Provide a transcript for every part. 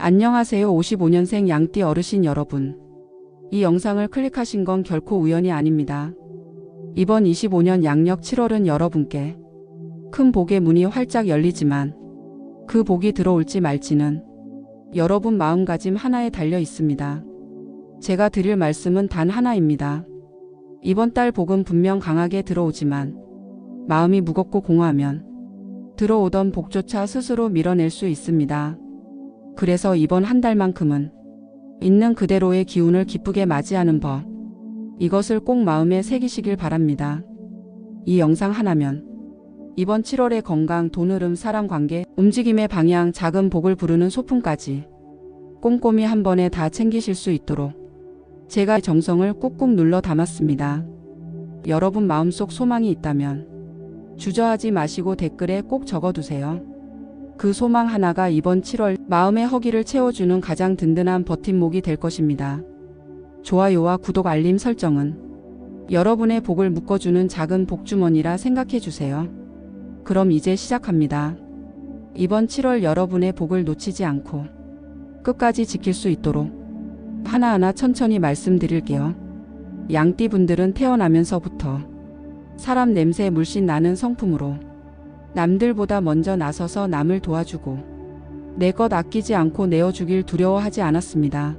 안녕하세요. 55년생 양띠 어르신 여러분. 이 영상을 클릭하신 건 결코 우연이 아닙니다. 이번 25년 양력 7월은 여러분께 큰 복의 문이 활짝 열리지만 그 복이 들어올지 말지는 여러분 마음가짐 하나에 달려 있습니다. 제가 드릴 말씀은 단 하나입니다. 이번 달 복은 분명 강하게 들어오지만 마음이 무겁고 공허하면 들어오던 복조차 스스로 밀어낼 수 있습니다. 그래서 이번 한 달만큼은 있는 그대로의 기운을 기쁘게 맞이하는 법. 이것을 꼭 마음에 새기시길 바랍니다. 이 영상 하나면 이번 7월의 건강, 돈 흐름, 사람 관계, 움직임의 방향, 작은 복을 부르는 소풍까지 꼼꼼히 한 번에 다 챙기실 수 있도록 제가 정성을 꾹꾹 눌러 담았습니다. 여러분 마음속 소망이 있다면 주저하지 마시고 댓글에 꼭 적어두세요. 그 소망 하나가 이번 7월 마음의 허기를 채워주는 가장 든든한 버팀목이 될 것입니다. 좋아요와 구독 알림 설정은 여러분의 복을 묶어주는 작은 복주머니라 생각해 주세요. 그럼 이제 시작합니다. 이번 7월 여러분의 복을 놓치지 않고 끝까지 지킬 수 있도록 하나하나 천천히 말씀드릴게요. 양띠 분들은 태어나면서부터 사람 냄새 물씬 나는 성품으로 남들보다 먼저 나서서 남을 도와주고 내 것 아끼지 않고 내어주길 두려워하지 않았습니다.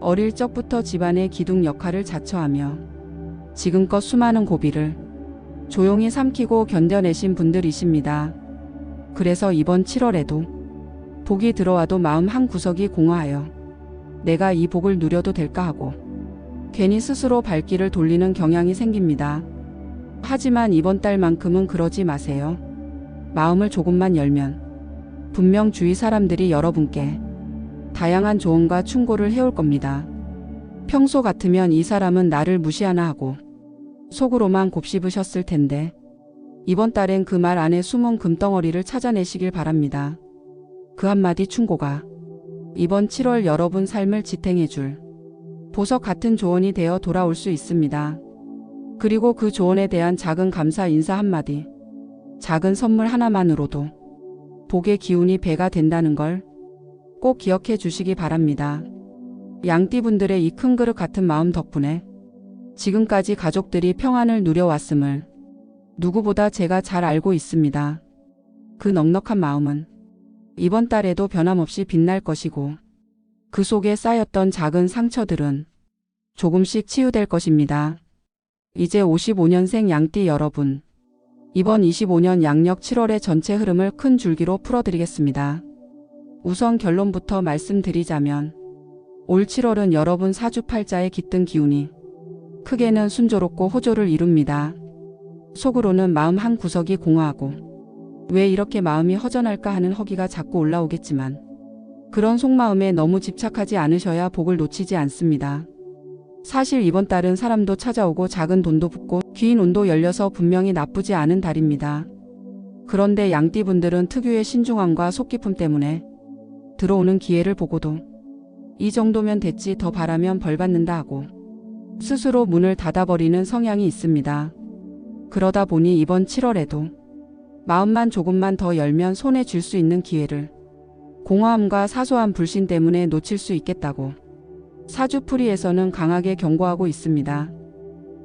어릴 적부터 집안의 기둥 역할을 자처하며 지금껏 수많은 고비를 조용히 삼키고 견뎌내신 분들이십니다. 그래서 이번 7월에도 복이 들어와도 마음 한 구석이 공허하여 내가 이 복을 누려도 될까 하고 괜히 스스로 발길을 돌리는 경향이 생깁니다. 하지만 이번 달만큼은 그러지 마세요. 마음을 조금만 열면 분명 주위 사람들이 여러분께 다양한 조언과 충고를 해올 겁니다. 평소 같으면 이 사람은 나를 무시하나 하고 속으로만 곱씹으셨을 텐데 이번 달엔 그 말 안에 숨은 금덩어리를 찾아내시길 바랍니다. 그 한마디 충고가 이번 7월 여러분 삶을 지탱해줄 보석 같은 조언이 되어 돌아올 수 있습니다. 그리고 그 조언에 대한 작은 감사 인사 한마디, 작은 선물 하나만으로도 복의 기운이 배가 된다는 걸 꼭 기억해 주시기 바랍니다. 양띠분들의 이 큰 그릇 같은 마음 덕분에 지금까지 가족들이 평안을 누려왔음을 누구보다 제가 잘 알고 있습니다. 그 넉넉한 마음은 이번 달에도 변함없이 빛날 것이고 그 속에 쌓였던 작은 상처들은 조금씩 치유될 것입니다. 이제 55년생 양띠 여러분, 이번 25년 양력 7월의 전체 흐름을 큰 줄기로 풀어드리겠습니다. 우선 결론부터 말씀드리자면 올 7월은 여러분 사주팔자의 깃든 기운이 크게는 순조롭고 호조를 이룹니다. 속으로는 마음 한 구석이 공허하고 왜 이렇게 마음이 허전할까 하는 허기가 자꾸 올라오겠지만 그런 속마음에 너무 집착하지 않으셔야 복을 놓치지 않습니다. 사실 이번 달은 사람도 찾아오고 작은 돈도 붙고 귀인 운도 열려서 분명히 나쁘지 않은 달입니다. 그런데 양띠분들은 특유의 신중함과 속깊음 때문에 들어오는 기회를 보고도 이 정도면 됐지 더 바라면 벌 받는다 하고 스스로 문을 닫아버리는 성향이 있습니다. 그러다 보니 이번 7월에도 마음만 조금만 더 열면 손에 쥘 수 있는 기회를 공허함과 사소한 불신 때문에 놓칠 수 있겠다고 사주풀이에서는 강하게 경고하고 있습니다.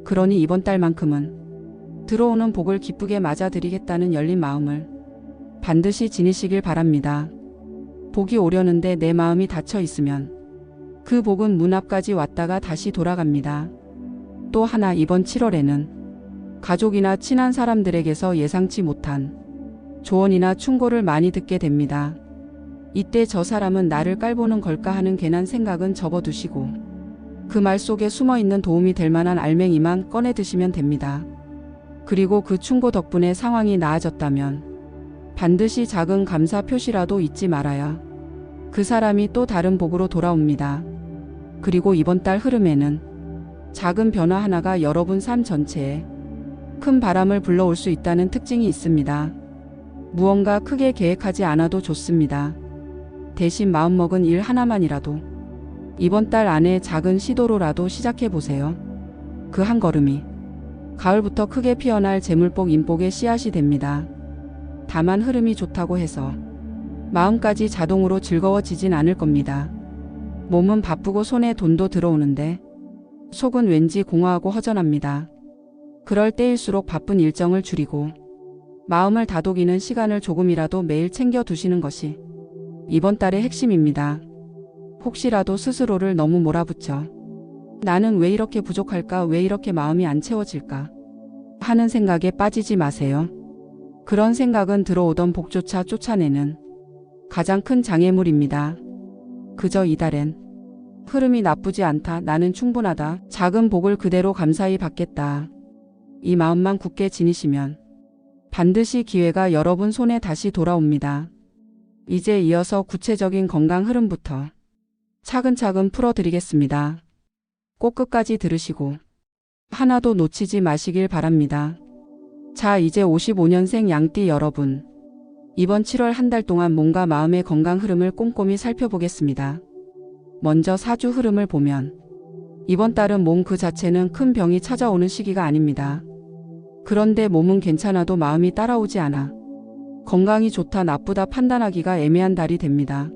그러니 이번 달만큼은 들어오는 복을 기쁘게 맞아드리겠다는 열린 마음을 반드시 지니시길 바랍니다. 복이 오려는데 내 마음이 닫혀 있으면 그 복은 문 앞까지 왔다가 다시 돌아갑니다. 또 하나 이번 7월에는 가족이나 친한 사람들에게서 예상치 못한 조언이나 충고를 많이 듣게 됩니다. 이때 저 사람은 나를 깔보는 걸까 하는 괜한 생각은 접어두시고 그 말 속에 숨어 있는 도움이 될 만한 알맹이만 꺼내 드시면 됩니다. 그리고 그 충고 덕분에 상황이 나아졌다면 반드시 작은 감사 표시라도 잊지 말아야 그 사람이 또 다른 복으로 돌아옵니다. 그리고 이번 달 흐름에는 작은 변화 하나가 여러분 삶 전체에 큰 바람을 불러올 수 있다는 특징이 있습니다. 무언가 크게 계획하지 않아도 좋습니다. 대신 마음먹은 일 하나만이라도 이번 달 안에 작은 시도로라도 시작해 보세요. 그 한 걸음이 가을부터 크게 피어날 재물복 인복의 씨앗이 됩니다. 다만 흐름이 좋다고 해서 마음까지 자동으로 즐거워지진 않을 겁니다. 몸은 바쁘고 손에 돈도 들어오는데 속은 왠지 공허하고 허전합니다. 그럴 때일수록 바쁜 일정을 줄이고 마음을 다독이는 시간을 조금이라도 매일 챙겨 두시는 것이 이번 달의 핵심입니다. 혹시라도 스스로를 너무 몰아붙여 나는 왜 이렇게 부족할까, 왜 이렇게 마음이 안 채워질까 하는 생각에 빠지지 마세요. 그런 생각은 들어오던 복조차 쫓아내는 가장 큰 장애물입니다. 그저 이달엔 흐름이 나쁘지 않다. 나는 충분하다. 작은 복을 그대로 감사히 받겠다. 이 마음만 굳게 지니시면 반드시 기회가 여러분 손에 다시 돌아옵니다. 이제 이어서 구체적인 건강 흐름부터 차근차근 풀어드리겠습니다. 꼭 끝까지 들으시고 하나도 놓치지 마시길 바랍니다. 자, 이제 55년생 양띠 여러분. 이번 7월 한 달 동안 몸과 마음의 건강 흐름을 꼼꼼히 살펴보겠습니다. 먼저 사주 흐름을 보면 이번 달은 몸 그 자체는 큰 병이 찾아오는 시기가 아닙니다. 그런데 몸은 괜찮아도 마음이 따라오지 않아 건강이 좋다 나쁘다 판단하기가 애매한 달이 됩니다.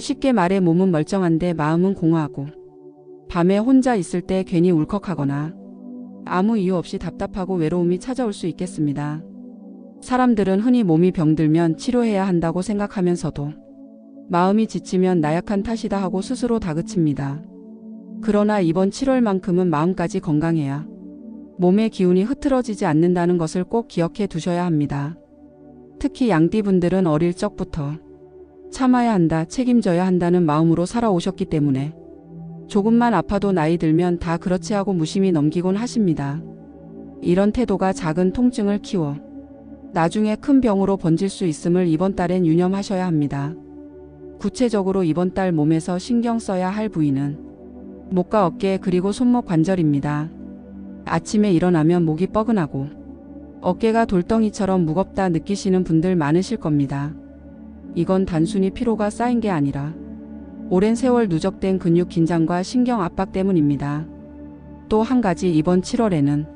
쉽게 말해 몸은 멀쩡한데 마음은 공허하고 밤에 혼자 있을 때 괜히 울컥하거나 아무 이유 없이 답답하고 외로움이 찾아올 수 있겠습니다. 사람들은 흔히 몸이 병들면 치료해야 한다고 생각하면서도 마음이 지치면 나약한 탓이다 하고 스스로 다그칩니다. 그러나 이번 7월만큼은 마음까지 건강해야 몸의 기운이 흐트러지지 않는다는 것을 꼭 기억해 두셔야 합니다. 특히 양띠분들은 어릴 적부터 참아야 한다, 책임져야 한다는 마음으로 살아오셨기 때문에 조금만 아파도 나이 들면 다 그렇지 하고 무심히 넘기곤 하십니다. 이런 태도가 작은 통증을 키워 나중에 큰 병으로 번질 수 있음을 이번 달엔 유념하셔야 합니다. 구체적으로 이번 달 몸에서 신경 써야 할 부위는 목과 어깨 그리고 손목 관절입니다. 아침에 일어나면 목이 뻐근하고 어깨가 돌덩이처럼 무겁다 느끼시는 분들 많으실 겁니다. 이건 단순히 피로가 쌓인 게 아니라 오랜 세월 누적된 근육 긴장과 신경 압박 때문입니다. 또 한 가지 이번 7월에는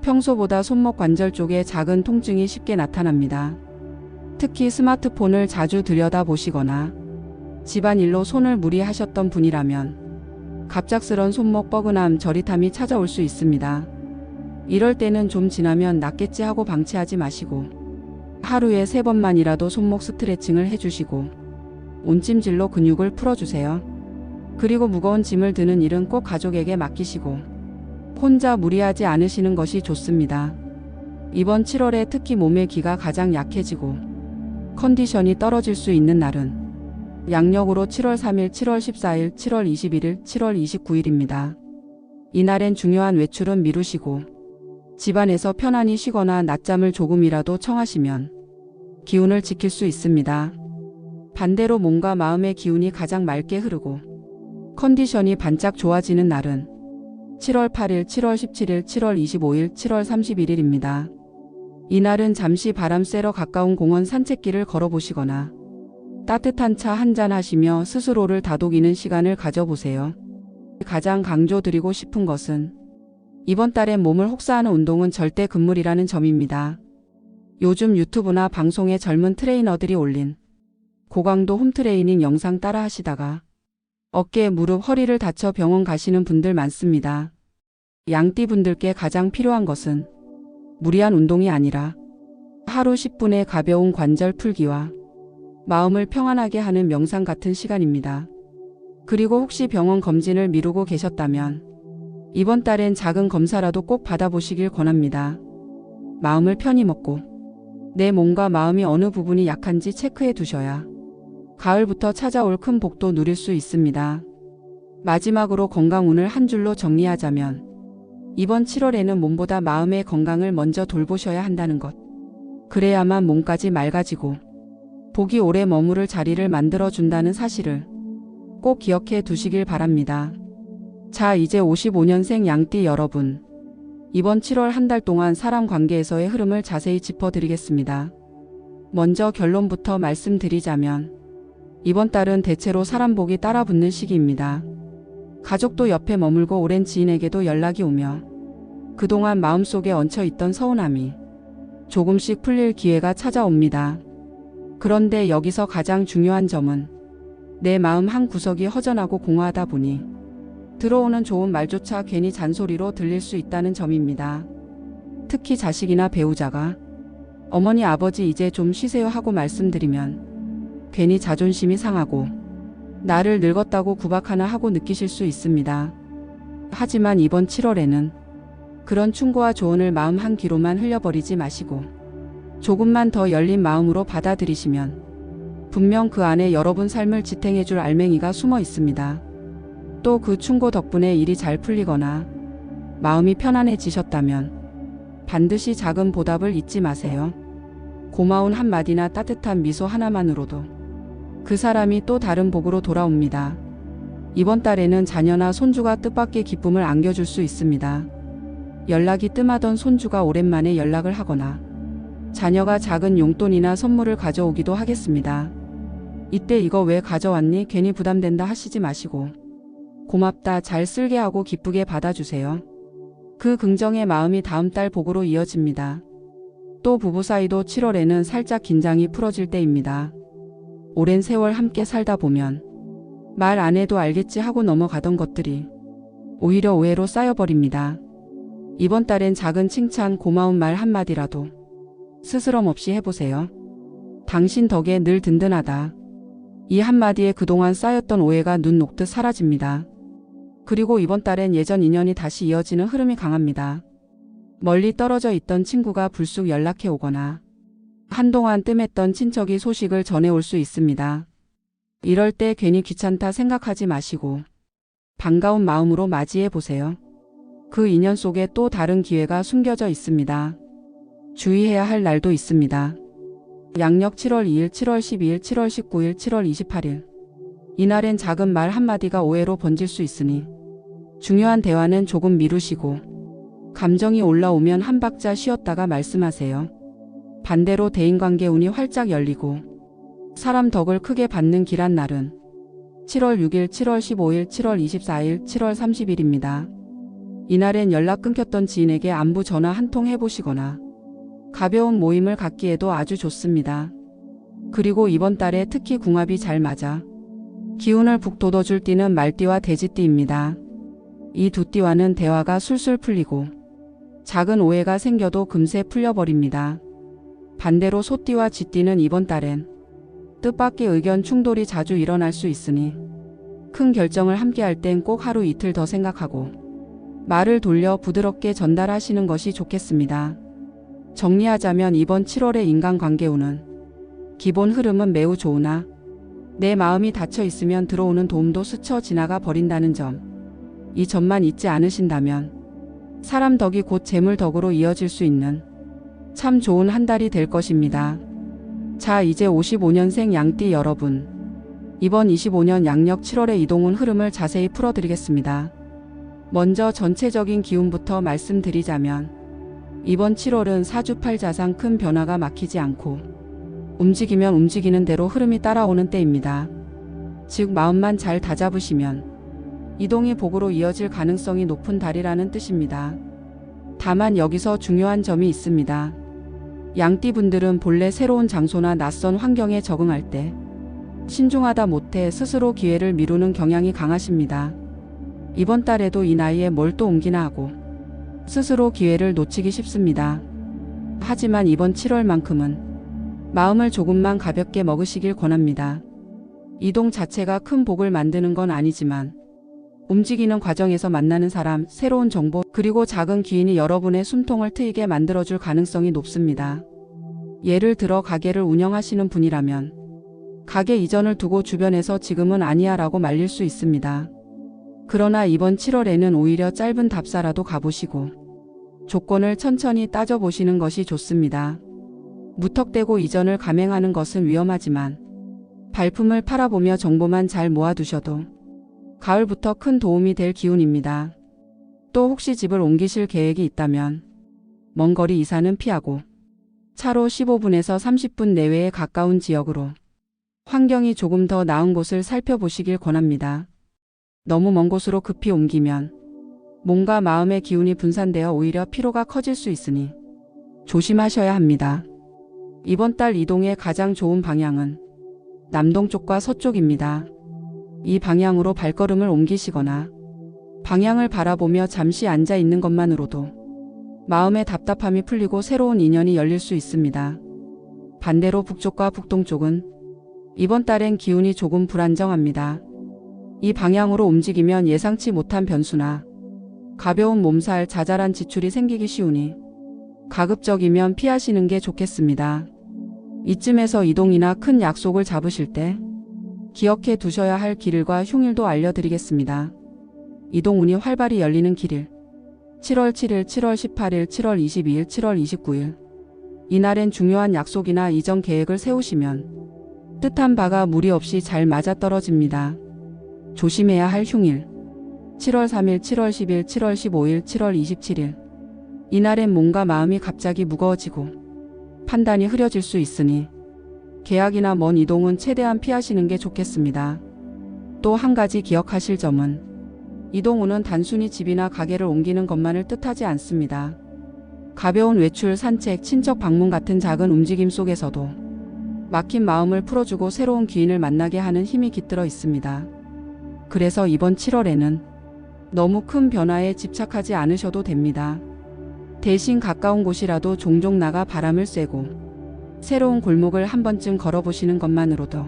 평소보다 손목 관절 쪽에 작은 통증이 쉽게 나타납니다. 특히 스마트폰을 자주 들여다보시거나 집안일로 손을 무리하셨던 분이라면 갑작스런 손목 뻐근함, 저릿함이 찾아올 수 있습니다. 이럴 때는 좀 지나면 낫겠지 하고 방치하지 마시고 하루에 세 번만이라도 손목 스트레칭을 해주시고 온찜질로 근육을 풀어주세요. 그리고 무거운 짐을 드는 일은 꼭 가족에게 맡기시고 혼자 무리하지 않으시는 것이 좋습니다. 이번 7월에 특히 몸의 기가 가장 약해지고 컨디션이 떨어질 수 있는 날은 양력으로 7월 3일, 7월 14일, 7월 21일, 7월 29일입니다. 이날엔 중요한 외출은 미루시고 집안에서 편안히 쉬거나 낮잠을 조금이라도 청하시면 기운을 지킬 수 있습니다. 반대로 몸과 마음의 기운이 가장 맑게 흐르고 컨디션이 반짝 좋아지는 날은 7월 8일, 7월 17일, 7월 25일, 7월 31일입니다. 이날은 잠시 바람 쐬러 가까운 공원 산책길을 걸어보시거나 따뜻한 차 한잔 하시며 스스로를 다독이는 시간을 가져보세요. 가장 강조드리고 싶은 것은 이번 달에 몸을 혹사하는 운동은 절대 금물이라는 점입니다. 요즘 유튜브나 방송에 젊은 트레이너들이 올린 고강도 홈트레이닝 영상 따라 하시다가 어깨, 무릎, 허리를 다쳐 병원 가시는 분들 많습니다. 양띠 분들께 가장 필요한 것은 무리한 운동이 아니라 하루 10분의 가벼운 관절 풀기와 마음을 평안하게 하는 명상 같은 시간입니다. 그리고 혹시 병원 검진을 미루고 계셨다면 이번 달엔 작은 검사라도 꼭 받아보시길 권합니다. 마음을 편히 먹고 내 몸과 마음이 어느 부분이 약한지 체크해 두셔야 가을부터 찾아올 큰 복도 누릴 수 있습니다. 마지막으로 건강운을 한 줄로 정리하자면 이번 7월에는 몸보다 마음의 건강을 먼저 돌보셔야 한다는 것. 그래야만 몸까지 맑아지고 복이 오래 머무를 자리를 만들어 준다는 사실을 꼭 기억해 두시길 바랍니다. 자, 이제 55년생 양띠 여러분. 이번 7월 한 달 동안 사람 관계에서의 흐름을 자세히 짚어드리겠습니다. 먼저 결론부터 말씀드리자면, 이번 달은 대체로 사람 복이 따라 붙는 시기입니다. 가족도 옆에 머물고 오랜 지인에게도 연락이 오며, 그동안 마음속에 얹혀 있던 서운함이 조금씩 풀릴 기회가 찾아옵니다. 그런데 여기서 가장 중요한 점은 내 마음 한 구석이 허전하고 공허하다 보니 들어오는 좋은 말조차 괜히 잔소리로 들릴 수 있다는 점입니다. 특히 자식이나 배우자가 어머니 아버지 이제 좀 쉬세요 하고 말씀드리면 괜히 자존심이 상하고 나를 늙었다고 구박하나 하고 느끼실 수 있습니다. 하지만 이번 7월에는 그런 충고와 조언을 마음 한 귀로만 흘려버리지 마시고 조금만 더 열린 마음으로 받아들이시면 분명 그 안에 여러분 삶을 지탱해줄 알맹이가 숨어 있습니다. 또 그 충고 덕분에 일이 잘 풀리거나 마음이 편안해지셨다면 반드시 작은 보답을 잊지 마세요. 고마운 한마디나 따뜻한 미소 하나만으로도 그 사람이 또 다른 복으로 돌아옵니다. 이번 달에는 자녀나 손주가 뜻밖의 기쁨을 안겨줄 수 있습니다. 연락이 뜸하던 손주가 오랜만에 연락을 하거나 자녀가 작은 용돈이나 선물을 가져오기도 하겠습니다. 이때 이거 왜 가져왔니? 괜히 부담된다 하시지 마시고 고맙다 잘 쓸게 하고 기쁘게 받아주세요. 그 긍정의 마음이 다음 달 복으로 이어집니다. 또 부부 사이도 7월에는 살짝 긴장이 풀어질 때입니다. 오랜 세월 함께 살다 보면 말 안 해도 알겠지 하고 넘어가던 것들이 오히려 오해로 쌓여버립니다. 이번 달엔 작은 칭찬 고마운 말 한마디라도 스스럼 없이 해보세요. 당신 덕에 늘 든든하다. 이 한마디에 그동안 쌓였던 오해가 눈 녹듯 사라집니다. 그리고 이번 달엔 예전 인연이 다시 이어지는 흐름이 강합니다. 멀리 떨어져 있던 친구가 불쑥 연락해 오거나 한동안 뜸했던 친척이 소식을 전해올 수 있습니다. 이럴 때 괜히 귀찮다 생각하지 마시고 반가운 마음으로 맞이해 보세요. 그 인연 속에 또 다른 기회가 숨겨져 있습니다. 주의해야 할 날도 있습니다. 양력 7월 2일, 7월 12일, 7월 19일, 7월 28일. 이날엔 작은 말 한마디가 오해로 번질 수 있으니 중요한 대화는 조금 미루시고 감정이 올라오면 한 박자 쉬었다가 말씀하세요. 반대로 대인관계 운이 활짝 열리고 사람 덕을 크게 받는 길한 날은 7월 6일, 7월 15일, 7월 24일, 7월 30일입니다. 이날엔 연락 끊겼던 지인에게 안부 전화 한 통 해보시거나 가벼운 모임을 갖기에도 아주 좋습니다. 그리고 이번 달에 특히 궁합이 잘 맞아 기운을 북돋워줄 띠는 말띠와 돼지띠입니다. 이 두 띠와는 대화가 술술 풀리고 작은 오해가 생겨도 금세 풀려버립니다. 반대로 소띠와 쥐띠는 이번 달엔 뜻밖의 의견 충돌이 자주 일어날 수 있으니 큰 결정을 함께 할 땐 꼭 하루 이틀 더 생각하고 말을 돌려 부드럽게 전달하시는 것이 좋겠습니다. 정리하자면 이번 7월의 인간관계운은 기본 흐름은 매우 좋으나 내 마음이 닫혀 있으면 들어오는 도움도 스쳐 지나가 버린다는 점. 이 점만 잊지 않으신다면 사람 덕이 곧 재물 덕으로 이어질 수 있는 참 좋은 한 달이 될 것입니다. 자, 이제 55년생 양띠 여러분. 이번 25년 양력 7월의 이동운 흐름을 자세히 풀어드리겠습니다. 먼저 전체적인 기운부터 말씀드리자면 이번 7월은 사주팔자상 큰 변화가 막히지 않고 움직이면 움직이는 대로 흐름이 따라오는 때입니다. 즉 마음만 잘 다잡으시면 이동이 복으로 이어질 가능성이 높은 달이라는 뜻입니다. 다만 여기서 중요한 점이 있습니다. 양띠분들은 본래 새로운 장소나 낯선 환경에 적응할 때 신중하다 못해 스스로 기회를 미루는 경향이 강하십니다. 이번 달에도 이 나이에 뭘 또 옮기나 하고 스스로 기회를 놓치기 쉽습니다. 하지만 이번 7월만큼은 마음을 조금만 가볍게 먹으시길 권합니다. 이동 자체가 큰 복을 만드는 건 아니지만 움직이는 과정에서 만나는 사람, 새로운 정보, 그리고 작은 기인이 여러분의 숨통을 트이게 만들어줄 가능성이 높습니다. 예를 들어 가게를 운영하시는 분이라면 가게 이전을 두고 주변에서 지금은 아니야 라고 말릴 수 있습니다. 그러나 이번 7월에는 오히려 짧은 답사라도 가보시고 조건을 천천히 따져보시는 것이 좋습니다. 무턱대고 이전을 감행하는 것은 위험하지만 발품을 팔아보며 정보만 잘 모아두셔도 가을부터 큰 도움이 될 기운입니다. 또 혹시 집을 옮기실 계획이 있다면 먼 거리 이사는 피하고 차로 15분에서 30분 내외에 가까운 지역으로 환경이 조금 더 나은 곳을 살펴보시길 권합니다. 너무 먼 곳으로 급히 옮기면 몸과 마음의 기운이 분산되어 오히려 피로가 커질 수 있으니 조심하셔야 합니다. 이번 달 이동의 가장 좋은 방향은 남동쪽과 서쪽입니다. 이 방향으로 발걸음을 옮기시거나 방향을 바라보며 잠시 앉아 있는 것만으로도 마음의 답답함이 풀리고 새로운 인연이 열릴 수 있습니다. 반대로 북쪽과 북동쪽은 이번 달엔 기운이 조금 불안정합니다. 이 방향으로 움직이면 예상치 못한 변수나 가벼운 몸살, 자잘한 지출이 생기기 쉬우니 가급적이면 피하시는 게 좋겠습니다. 이쯤에서 이동이나 큰 약속을 잡으실 때 기억해 두셔야 할 길일과 흉일도 알려드리겠습니다. 이동운이 활발히 열리는 길일 7월 7일, 7월 18일, 7월 22일, 7월 29일 이날엔 중요한 약속이나 이전 계획을 세우시면 뜻한 바가 무리 없이 잘 맞아떨어집니다. 조심해야 할 흉일 7월 3일, 7월 10일, 7월 15일, 7월 27일 이날엔 몸과 마음이 갑자기 무거워지고 판단이 흐려질 수 있으니 계약이나 먼 이동은 최대한 피하시는 게 좋겠습니다. 또 한 가지 기억하실 점은 이동우는 단순히 집이나 가게를 옮기는 것만을 뜻하지 않습니다. 가벼운 외출, 산책, 친척 방문 같은 작은 움직임 속에서도 막힌 마음을 풀어주고 새로운 귀인을 만나게 하는 힘이 깃들어 있습니다. 그래서 이번 7월에는 너무 큰 변화에 집착하지 않으셔도 됩니다. 대신 가까운 곳이라도 종종 나가 바람을 쐬고 새로운 골목을 한 번쯤 걸어보시는 것만으로도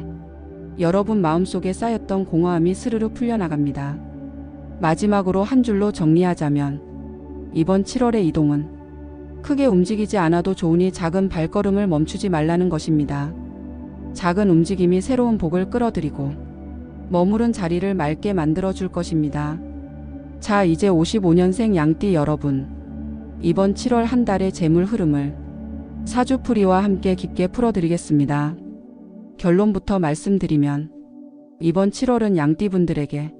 여러분 마음속에 쌓였던 공허함이 스르르 풀려나갑니다. 마지막으로 한 줄로 정리하자면 이번 7월의 이동은 크게 움직이지 않아도 좋으니 작은 발걸음을 멈추지 말라는 것입니다. 작은 움직임이 새로운 복을 끌어들이고 머무른 자리를 맑게 만들어 줄 것입니다. 자, 이제 55년생 양띠 여러분. 이번 7월 한 달의 재물 흐름을 사주풀이와 함께 깊게 풀어드리겠습니다. 결론부터 말씀드리면 이번 7월은 양띠분들에게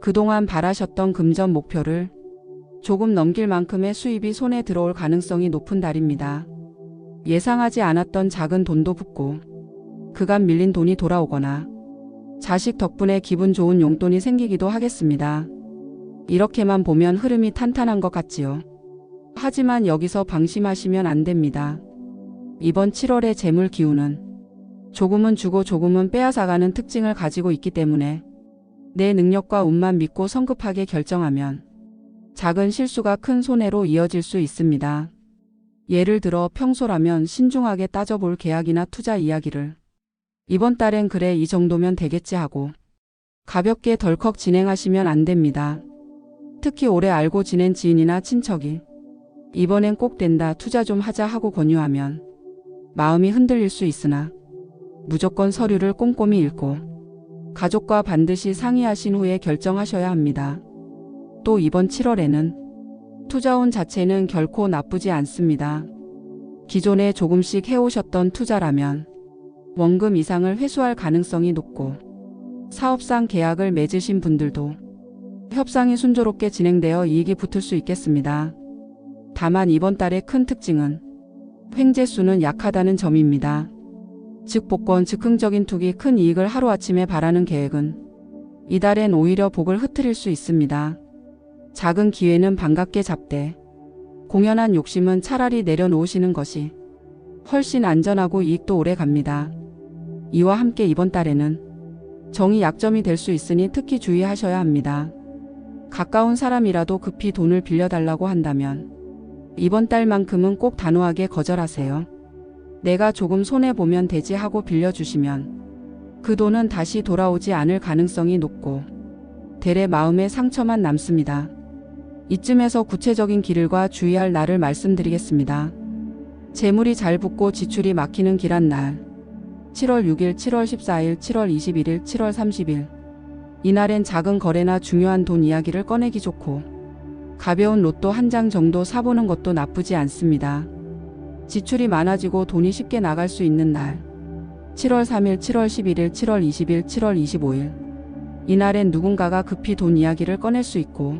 그동안 바라셨던 금전 목표를 조금 넘길 만큼의 수입이 손에 들어올 가능성이 높은 달입니다. 예상하지 않았던 작은 돈도 붙고 그간 밀린 돈이 돌아오거나 자식 덕분에 기분 좋은 용돈이 생기기도 하겠습니다. 이렇게만 보면 흐름이 탄탄한 것 같지요. 하지만 여기서 방심하시면 안 됩니다. 이번 7월의 재물 기운은 조금은 주고 조금은 빼앗아가는 특징을 가지고 있기 때문에 내 능력과 운만 믿고 성급하게 결정하면 작은 실수가 큰 손해로 이어질 수 있습니다. 예를 들어 평소라면 신중하게 따져볼 계약이나 투자 이야기를 이번 달엔 그래 이 정도면 되겠지 하고 가볍게 덜컥 진행하시면 안 됩니다. 특히 오래 알고 지낸 지인이나 친척이 이번엔 꼭 된다 투자 좀 하자 하고 권유하면 마음이 흔들릴 수 있으나 무조건 서류를 꼼꼼히 읽고 가족과 반드시 상의하신 후에 결정하셔야 합니다. 또 이번 7월에는 투자운 자체는 결코 나쁘지 않습니다. 기존에 조금씩 해오셨던 투자라면 원금 이상을 회수할 가능성이 높고 사업상 계약을 맺으신 분들도 협상이 순조롭게 진행되어 이익이 붙을 수 있겠습니다. 다만 이번 달의 큰 특징은 횡재수는 약하다는 점입니다. 즉 복권 즉 흥적인 투기 큰 이익을 하루아침에 바라는 계획은 이달엔 오히려 복을 흐트릴 수 있습니다. 작은 기회는 반갑게 잡되 공연한 욕심은 차라리 내려놓으시는 것이 훨씬 안전하고 이익도 오래 갑니다. 이와 함께 이번 달에는 정이 약점이 될 수 있으니 특히 주의하셔야 합니다. 가까운 사람이라도 급히 돈을 빌려달라고 한다면 이번 달만큼은 꼭 단호하게 거절하세요. 내가 조금 손해보면 되지 하고 빌려주시면 그 돈은 다시 돌아오지 않을 가능성이 높고 대래 마음에 상처만 남습니다. 이쯤에서 구체적인 길을과 주의할 날을 말씀드리겠습니다. 재물이 잘 붙고 지출이 막히는 길한 날. 7월 6일, 7월 14일, 7월 21일, 7월 30일. 이날엔 작은 거래나 중요한 돈 이야기를 꺼내기 좋고 가벼운 로또 한 장 정도 사보는 것도 나쁘지 않습니다. 지출이 많아지고 돈이 쉽게 나갈 수 있는 날. 7월 3일, 7월 11일, 7월 20일, 7월 25일. 이날엔 누군가가 급히 돈 이야기를 꺼낼 수 있고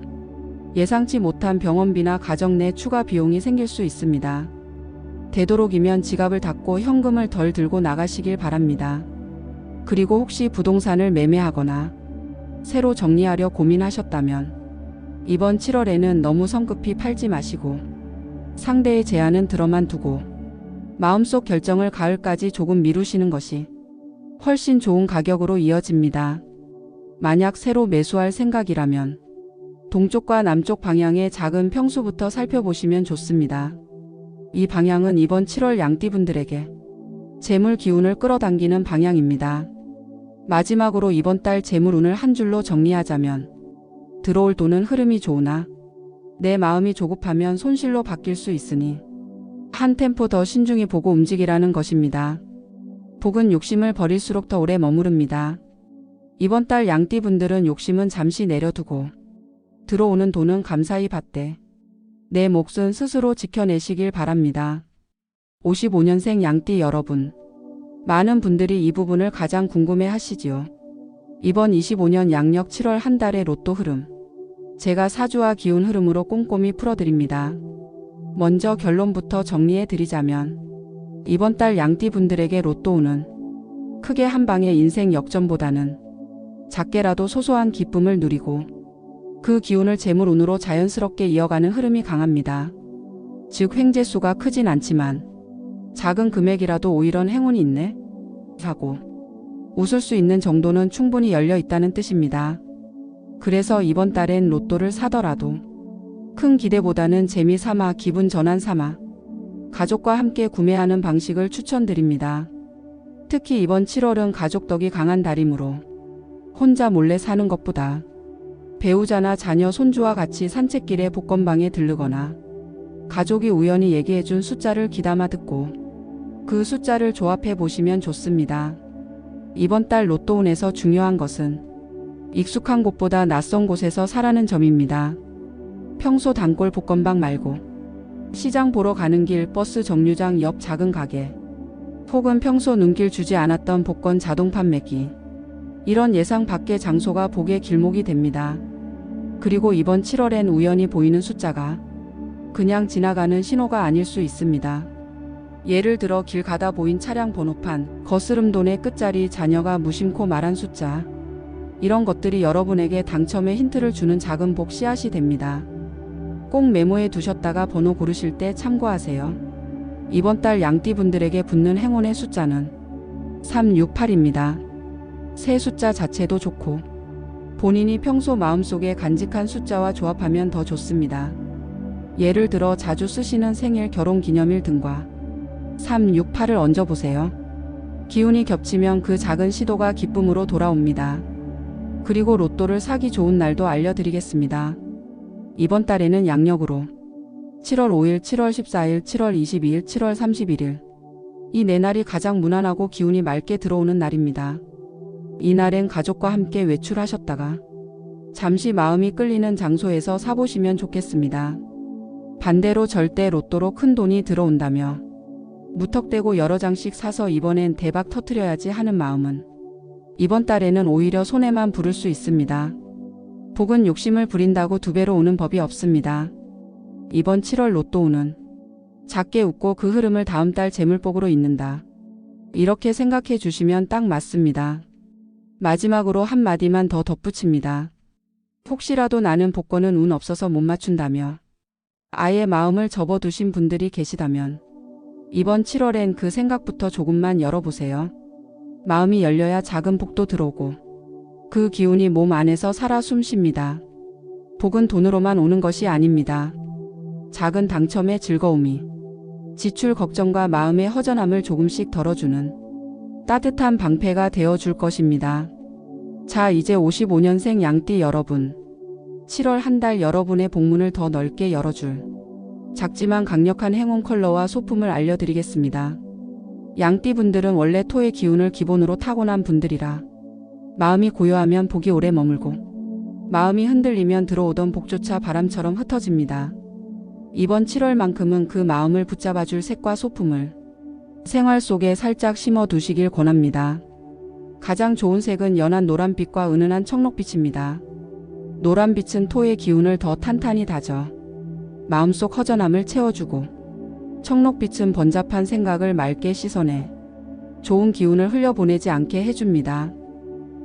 예상치 못한 병원비나 가정 내 추가 비용이 생길 수 있습니다. 되도록이면 지갑을 닫고 현금을 덜 들고 나가시길 바랍니다. 그리고 혹시 부동산을 매매하거나 새로 정리하려 고민하셨다면 이번 7월에는 너무 성급히 팔지 마시고 상대의 제안은 들어만 두고 마음속 결정을 가을까지 조금 미루시는 것이 훨씬 좋은 가격으로 이어집니다. 만약 새로 매수할 생각이라면 동쪽과 남쪽 방향의 작은 평수부터 살펴보시면 좋습니다. 이 방향은 이번 7월 양띠분들에게 재물 기운을 끌어당기는 방향입니다. 마지막으로 이번 달 재물 운을 한 줄로 정리하자면 들어올 돈은 흐름이 좋으나 내 마음이 조급하면 손실로 바뀔 수 있으니 한 템포 더 신중히 보고 움직이라는 것입니다. 복은 욕심을 버릴수록 더 오래 머무릅니다. 이번 달 양띠분들은 욕심은 잠시 내려두고 들어오는 돈은 감사히 받되 내 몫은 스스로 지켜내시길 바랍니다. 55년생 양띠 여러분. 많은 분들이 이 부분을 가장 궁금해 하시지요. 이번 25년 양력 7월 한 달의 로또 흐름. 제가 사주와 기운 흐름으로 꼼꼼히 풀어드립니다. 먼저 결론부터 정리해 드리자면 이번 달 양띠 분들에게 로또운은 크게 한 방의 인생 역전보다는 작게라도 소소한 기쁨을 누리고 그 기운을 재물운으로 자연스럽게 이어가는 흐름이 강합니다. 즉 횡재수가 크진 않지만 작은 금액이라도 오히려 행운이 있네 하고 웃을 수 있는 정도는 충분히 열려 있다는 뜻입니다. 그래서 이번 달엔 로또를 사더라도 큰 기대보다는 재미 삼아 기분 전환 삼아 가족과 함께 구매하는 방식을 추천드립니다. 특히 이번 7월은 가족 덕이 강한 달이므로 혼자 몰래 사는 것보다 배우자나 자녀 손주와 같이 산책길에 복권방에 들르거나 가족이 우연히 얘기해준 숫자를 귀담아 듣고 그 숫자를 조합해 보시면 좋습니다. 이번 달 로또운에서 중요한 것은 익숙한 곳보다 낯선 곳에서 사라는 점입니다. 평소 단골 복권방 말고 시장 보러 가는 길 버스 정류장 옆 작은 가게 혹은 평소 눈길 주지 않았던 복권 자동 판매기 이런 예상 밖의 장소가 복의 길목이 됩니다. 그리고 이번 7월엔 우연히 보이는 숫자가 그냥 지나가는 신호가 아닐 수 있습니다. 예를 들어 길 가다 보인 차량 번호판, 거스름 돈의 끝자리 자녀가 무심코 말한 숫자 이런 것들이 여러분에게 당첨의 힌트를 주는 작은 복 씨앗이 됩니다. 꼭 메모해 두셨다가 번호 고르실 때 참고하세요. 이번 달 양띠분들에게 붙는 행운의 숫자는 368입니다. 새 숫자 자체도 좋고 본인이 평소 마음속에 간직한 숫자와 조합하면 더 좋습니다. 예를 들어 자주 쓰시는 생일, 결혼 기념일 등과 368을 얹어보세요. 기운이 겹치면 그 작은 시도가 기쁨으로 돌아옵니다. 그리고 로또를 사기 좋은 날도 알려드리겠습니다. 이번 달에는 양력으로 7월 5일, 7월 14일, 7월 22일, 7월 31일 이 네 날이 가장 무난하고 기운이 맑게 들어오는 날입니다. 이날엔 가족과 함께 외출하셨다가 잠시 마음이 끌리는 장소에서 사보시면 좋겠습니다. 반대로 절대 로또로 큰 돈이 들어온다며 무턱대고 여러 장씩 사서 이번엔 대박 터트려야지 하는 마음은 이번 달에는 오히려 손해만 부를 수 있습니다. 복은 욕심을 부린다고 두 배로 오는 법이 없습니다. 이번 7월 로또운은 작게 웃고 그 흐름을 다음 달 재물복으로 잇는다. 이렇게 생각해 주시면 딱 맞습니다. 마지막으로 한마디만 더 덧붙입니다. 혹시라도 나는 복권은 운 없어서 못 맞춘다며 아예 마음을 접어두신 분들이 계시다면 이번 7월엔 그 생각부터 조금만 열어보세요. 마음이 열려야 작은 복도 들어오고 그 기운이 몸 안에서 살아 숨쉽니다. 복은 돈으로만 오는 것이 아닙니다. 작은 당첨의 즐거움이 지출 걱정과 마음의 허전함을 조금씩 덜어주는 따뜻한 방패가 되어줄 것입니다. 자, 이제 55년생 양띠 여러분. 7월 한 달 여러분의 복문을 더 넓게 열어줄 작지만 강력한 행운 컬러와 소품을 알려드리겠습니다. 양띠 분들은 원래 토의 기운을 기본으로 타고난 분들이라 마음이 고요하면 복이 오래 머물고 마음이 흔들리면 들어오던 복조차 바람처럼 흩어집니다. 이번 7월만큼은 그 마음을 붙잡아줄 색과 소품을 생활 속에 살짝 심어 두시길 권합니다. 가장 좋은 색은 연한 노란빛과 은은한 청록빛입니다. 노란빛은 토의 기운을 더 탄탄히 다져 마음속 허전함을 채워주고 청록빛은 번잡한 생각을 맑게 씻어내 좋은 기운을 흘려보내지 않게 해줍니다.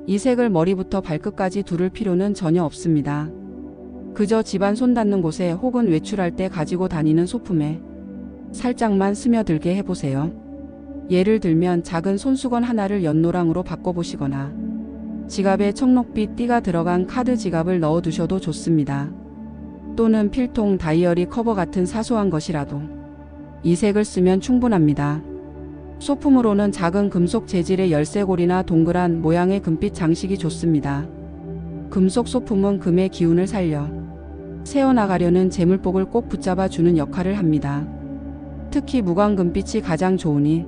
이 색을 머리부터 발끝까지 두를 필요는 전혀 없습니다. 그저 집안 손 닿는 곳에 혹은 외출할 때 가지고 다니는 소품에 살짝만 스며들게 해보세요. 예를 들면 작은 손수건 하나를 연노랑으로 바꿔보시거나 지갑에 청록빛 띠가 들어간 카드 지갑을 넣어두셔도 좋습니다. 또는 필통 다이어리 커버 같은 사소한 것이라도 이 색을 쓰면 충분합니다. 소품으로는 작은 금속 재질의 열쇠고리나 동그란 모양의 금빛 장식이 좋습니다. 금속 소품은 금의 기운을 살려 새어나가려는 재물복을 꼭 붙잡아 주는 역할을 합니다. 특히 무광금빛이 가장 좋으니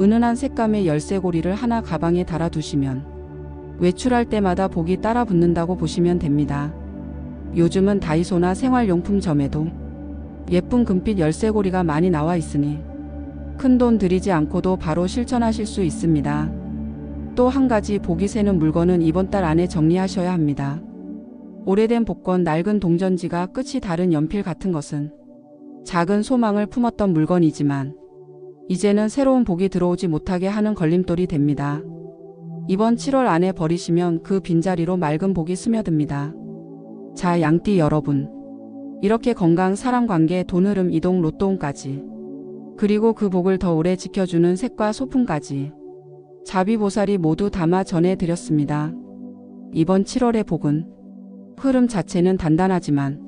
은은한 색감의 열쇠고리를 하나 가방에 달아두시면 외출할 때마다 복이 따라 붙는다고 보시면 됩니다. 요즘은 다이소나 생활용품점에도 예쁜 금빛 열쇠고리가 많이 나와 있으니 큰 돈 들이지 않고도 바로 실천하실 수 있습니다. 또 한 가지 복이 새는 물건은 이번 달 안에 정리하셔야 합니다. 오래된 복권, 낡은 동전지가 끝이 다른 연필 같은 것은 작은 소망을 품었던 물건이지만 이제는 새로운 복이 들어오지 못하게 하는 걸림돌이 됩니다. 이번 7월 안에 버리시면 그 빈자리로 맑은 복이 스며듭니다. 자, 양띠 여러분. 이렇게 건강, 사람 관계, 돈 흐름, 이동, 로또운까지. 그리고 그 복을 더 오래 지켜주는 색과 소품까지. 자비보살이 모두 담아 전해드렸습니다. 이번 7월의 복은 흐름 자체는 단단하지만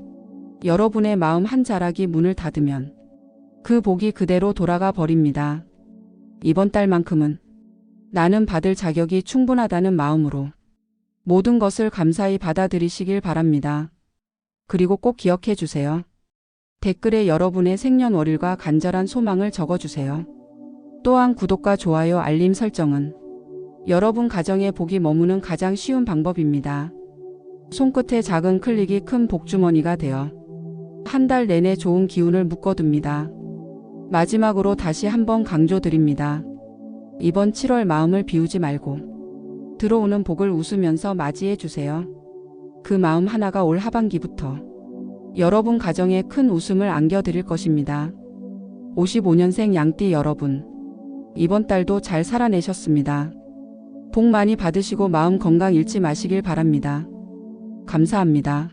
여러분의 마음 한 자락이 문을 닫으면 그 복이 그대로 돌아가 버립니다. 이번 달만큼은 나는 받을 자격이 충분하다는 마음으로 모든 것을 감사히 받아들이시길 바랍니다. 그리고 꼭 기억해 주세요. 댓글에 여러분의 생년월일과 간절한 소망을 적어주세요. 또한 구독과 좋아요 알림 설정은 여러분 가정에 복이 머무는 가장 쉬운 방법입니다. 손끝의 작은 클릭이 큰 복주머니가 되어 한 달 내내 좋은 기운을 묶어둡니다. 마지막으로 다시 한번 강조드립니다. 이번 7월 마음을 비우지 말고 들어오는 복을 웃으면서 맞이해 주세요. 그 마음 하나가 올 하반기부터 여러분 가정에 큰 웃음을 안겨드릴 것입니다. 55년생 양띠 여러분, 이번 달도 잘 살아내셨습니다. 복 많이 받으시고 마음 건강 잃지 마시길 바랍니다. 감사합니다.